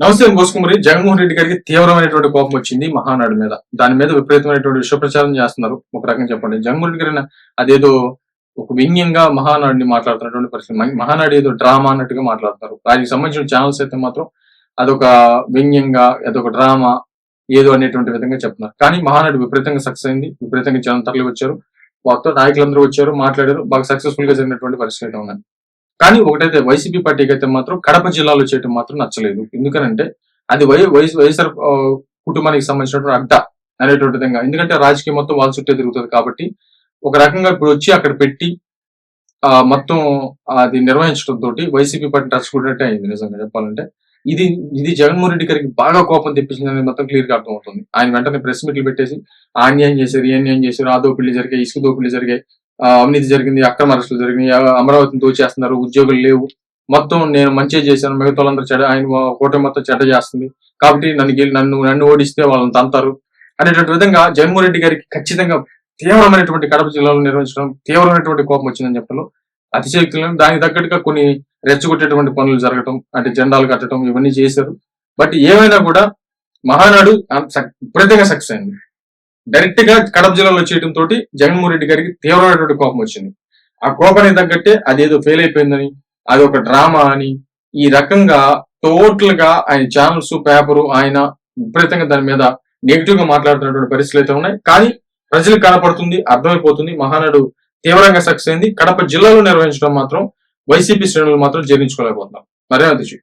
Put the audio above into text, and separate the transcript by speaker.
Speaker 1: నమస్తే గోసుకుమరి జగన్మోహన్ రెడ్డి గారికి తీవ్రమైనటువంటి కోపం వచ్చింది మహానాడు మీద. దాని మీద విపరీతమైనటువంటి విష ప్రచారం చేస్తున్నారు. ఒక రకంగా చెప్పండి. జగన్మోహన్ రెడ్డి గారిని అదేదో ఒక వ్యంగ్యంగా మహానాడిని మాట్లాడుతున్నటువంటి పరిస్థితి. మహానాడు ఏదో డ్రామా అన్నట్టుగా మాట్లాడుతున్నారు. దానికి సంబంధించిన ఛానల్స్ అయితే మాత్రం అదొక వ్యంగ్యంగా అదొక డ్రామా ఏదో అనేటువంటి విధంగా చెప్తున్నారు. కానీ మహానాడు విపరీతంగా సక్సెస్ అయింది. విపరీతంగా జనం తరలి వచ్చారు మొత్తం నాయకులందరూ వచ్చారు మాట్లాడారు. బాగా సక్సెస్ఫుల్గా జరిగినటువంటి పరిస్థితి అయితే ఉన్నాయి కానీ ఒకటైతే వైసీపీ పార్టీకి అయితే మాత్రం కడప జిల్లాలో చేయటం మాత్రం నచ్చలేదు. ఎందుకనంటే అది వై వైఎస్ వైఎస్ఆర్ కుటుంబానికి సంబంధించినటువంటి అడ్డ అనేటువంటి విధంగా. ఎందుకంటే రాజకీయం మొత్తం వాళ్ళ చుట్టే తిరుగుతుంది కాబట్టి ఒక రకంగా ఇప్పుడు వచ్చి అక్కడ పెట్టి ఆ మొత్తం అది నిర్వహించడం తోటి వైసీపీ పార్టీ టచ్చుకున్నట్టే అయింది నిజంగా చెప్పాలంటే. ఇది ఇది జగన్మోహన్ రెడ్డి గారికి బాగా కోపం తెప్పించింది అనేది మొత్తం క్లియర్గా అర్థమవుతుంది. ఆయన వెంటనే ప్రెస్ మీట్లు పెట్టేసి ఆన్యాయం చేశారు ఈ అన్యాయం చేశారు ఆ దోపిడీ జరిగాయి ఇసుక దోపిడీ జరిగాయి అవినీతి జరిగింది అక్రమ అరెస్టులు జరిగినాయి అమరావతిని దోచేస్తున్నారు ఉద్యోగులు లేవు. మొత్తం నేను మంచిగా చేశాను మిగతా వాళ్ళందరూ చెడ ఆయన కూటమి మొత్తం చెడ్డ చేస్తుంది. కాబట్టి నన్ను నన్ను నన్ను ఓడిస్తే వాళ్ళని తంతారు. అనేటువంటి విధంగా జగన్మోహన్ రెడ్డి గారికి ఖచ్చితంగా తీవ్రమైనటువంటి కడప జిల్లాలో నిర్వహించడం తీవ్రమైనటువంటి కోపం వచ్చిందని చెప్పడం అతిశక్తులను దానికి తగ్గట్టుగా కొన్ని రెచ్చగొట్టేటువంటి పనులు జరగటం అంటే జెండాలు కట్టడం ఇవన్నీ చేశారు. బట్ ఏమైనా కూడా మహానాడు సక్- విపరీతంగా సక్సెస్ అయింది. డైరెక్ట్గా కడప జిల్లాలో చేయడంతో జగన్మోహన్ రెడ్డి గారికి తీవ్రమైనటువంటి కోపం వచ్చింది. ఆ కోపానికి తగ్గట్టే అదేదో ఫెయిల్ అయిపోయిందని అది ఒక డ్రామా అని ఈ రకంగా టోటల్గా ఆయన ఛానల్స్ పేపరు ఆయన విపరీతంగా దాని మీద నెగిటివ్గా మాట్లాడుతున్నటువంటి పరిస్థితులు అయితే ఉన్నాయి. కానీ ప్రజలకు కనపడుతుంది అర్థమైపోతుంది మహానాడు తీవ్రంగా సక్సెస్ అయింది. కడప జిల్లాలో నిర్వహించడం మాత్రం వైసీపీ శ్రేణులు మాత్రం జీర్ణించుకోలేకపోతున్నారు మరే అధ్యక్షుడు